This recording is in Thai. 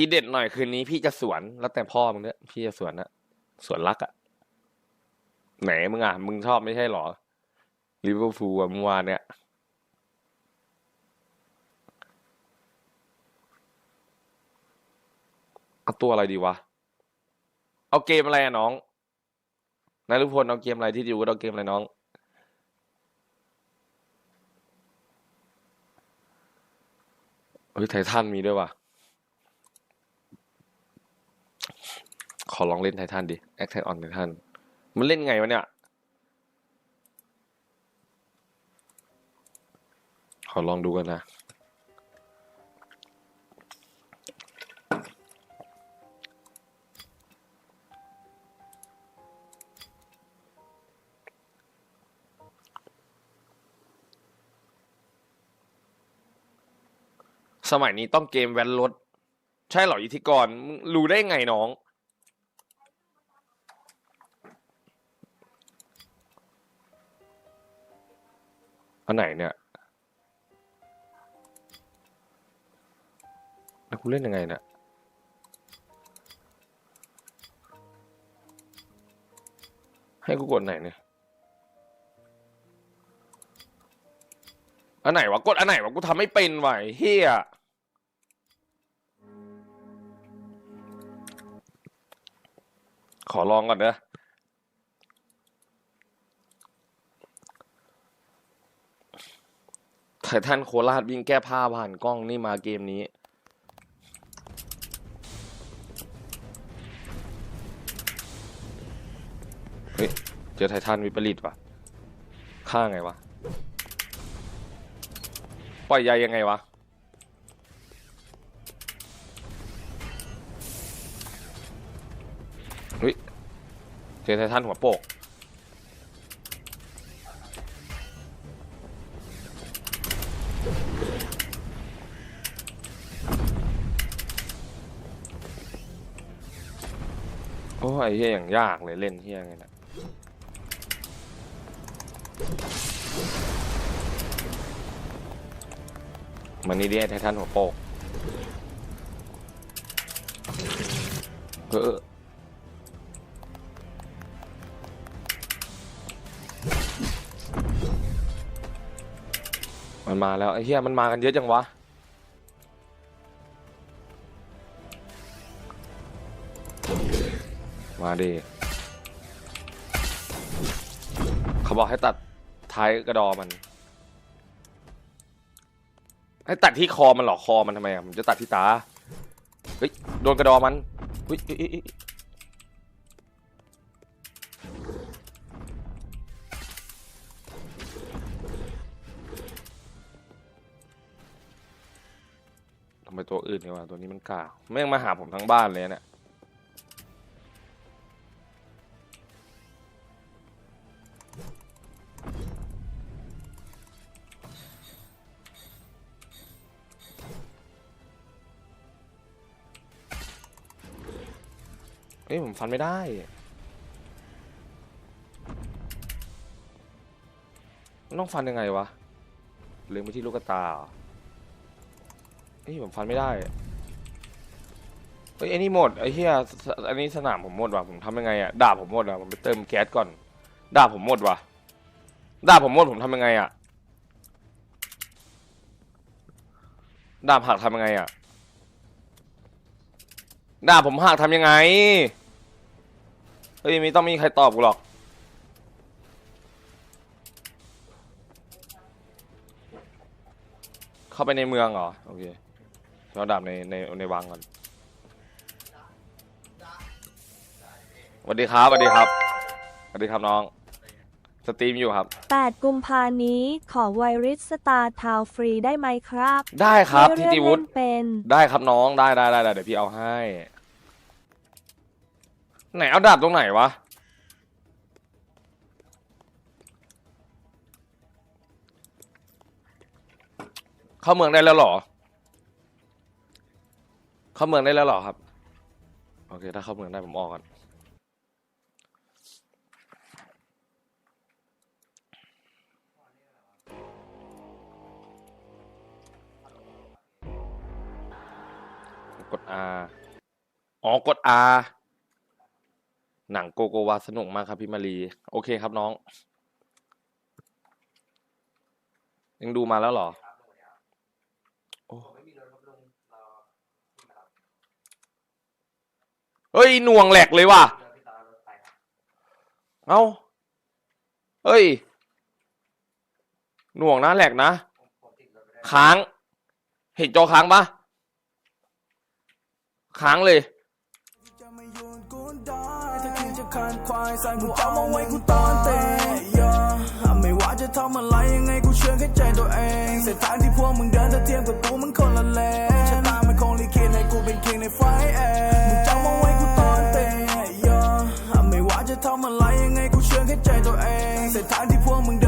ทีเด็ดหน่อยคืนนี้พี่จะสวนแล้วแต่พ่อมึงเนี่ยพี่จะสวนนะสวนรักอะไหนมึงอะ มึงชอบไม่ใช่หรอลิเวอร์พูลเมื่อวานเนี่ยเอาตัวอะไรดีวะ เอาเกมอะไรอะน้องนายรุพลเอาเกมอะไรที่อยู่เอาเกมอะไรน้อง เฮ้ยไททันมีด้วยว่ะ อลองเล่นไททันดิ Attack on Titan มันเล่นไงวะเนี่ย ขอลองดูกันนะสมัยนี้ต้องเกมแวนรถ ใช่เหรออิทธิกร รู้ได้ไงน้อง อันไหนเนี่ย แล้วกูเล่นยังไงเนี่ยให้กูกดไหนเนี่ย อันไหนวะ กดอันไหนวะ กูทำไม่เป็นวะไอ้เฮียขอลองก่อนเนะ ไททันโคราชวิ่งแก้ผ้าผ่านกล้องนี่มาเกมนี้ เฮ้ย เจอไททันวิปริตว่ะฆ่าไงวะ ปล่อยใยยังไงวะ เฮ้ย เจอไททันหัวโปก อ้ยเฮียอย่างยากเลยเล่นเฮียไงนะมันนี่เดียไททันหัวโปกเออมันมาแล้วไอ้เฮียมันมากันเยอะจังวะ มาดิเขาบอกให้ตัดท้ายกระดอมัน ให้ตัดที่คอมันหรอคอมันทำไมอะมันจะตัดที่ตาเฮ้ยโดนกระดอมันเฮ้ยเอ้ยเอ้ยเอ้ยทำไมตัวอื่นเนี่ยวะตัวนี้มันกล้าแม่งมาหาผมทั้งบ้านเลยเนี่ย เอ้ยผมฟันไม่ได้ มันต้องฟันยังไงวะเล็งไปที่ลูกตาเอ้ยผมฟันไม่ได้เฮ้ยไอ้นี่หมดไอ้เหี้ยอันนี้สนามผมหมดว่ะผมทำยังไงอะดาบผมหมดว่ะผมไปเติมแก๊สก่อนดาบผมหมดว่ะดาบผมหมดผมทำยังไงอะดาบหักทำยังไงอะดาบผมหักทำยังไง ฮ้ยไม่ต้องมีใครตอบกูหรอก เข้าไปในเมืองเหรอ โอเคเราดับในในในวังก่อนสวัสดีครับสวัสดีครับสวัสดีครับน้อง สตรีมอยู่ครับ 8 กุมภานี้ขอไวริสสตาร์ทาวฟรีได้ไหมครับได้ครับไม่ทิเลือกติวุฒิเล่นเป็น ได้ครับน้องได้ได้ได้ได้เดี๋ยวพี่เอาให้ ไหนเอาดาบตรงไหนวะ เข้าเมืองได้แล้วหรอ เข้าเมืองได้แล้วหรอครับ โอเค ถ้าเข้าเมืองได้ผมออกก่อนกด R อ๋อ กด R หนังโกโกวาสนุกมากครับพี่มารีโอเคครับน้อง ยังดูมาแล้วเหรอโอ้เฮ้ยหน่วงแหลกเลยว่ะ เอ้า เฮ้ย หน่วงนะแหลกนะ ค้าง เห็นจอค้างปะค้างเลย คานควายสากูเอามาไว้กูตอนเตะไม่ว่าจะทำอะไรยังไงกูเชื่อแค่ใจตัวเองเส้นทางที่พวกมึงเดินถ้าเทียมกับกูมันคนละเลนชะตามันคงลิขิตให้กูเป็นคิงในไฟเองมึงจำมาไว้กูตอนเตะไม่ว่าจะทำอะไรยังไงกูเชื่อแค่ใจตัวเองเส้นทางที่พวกมึงเดิน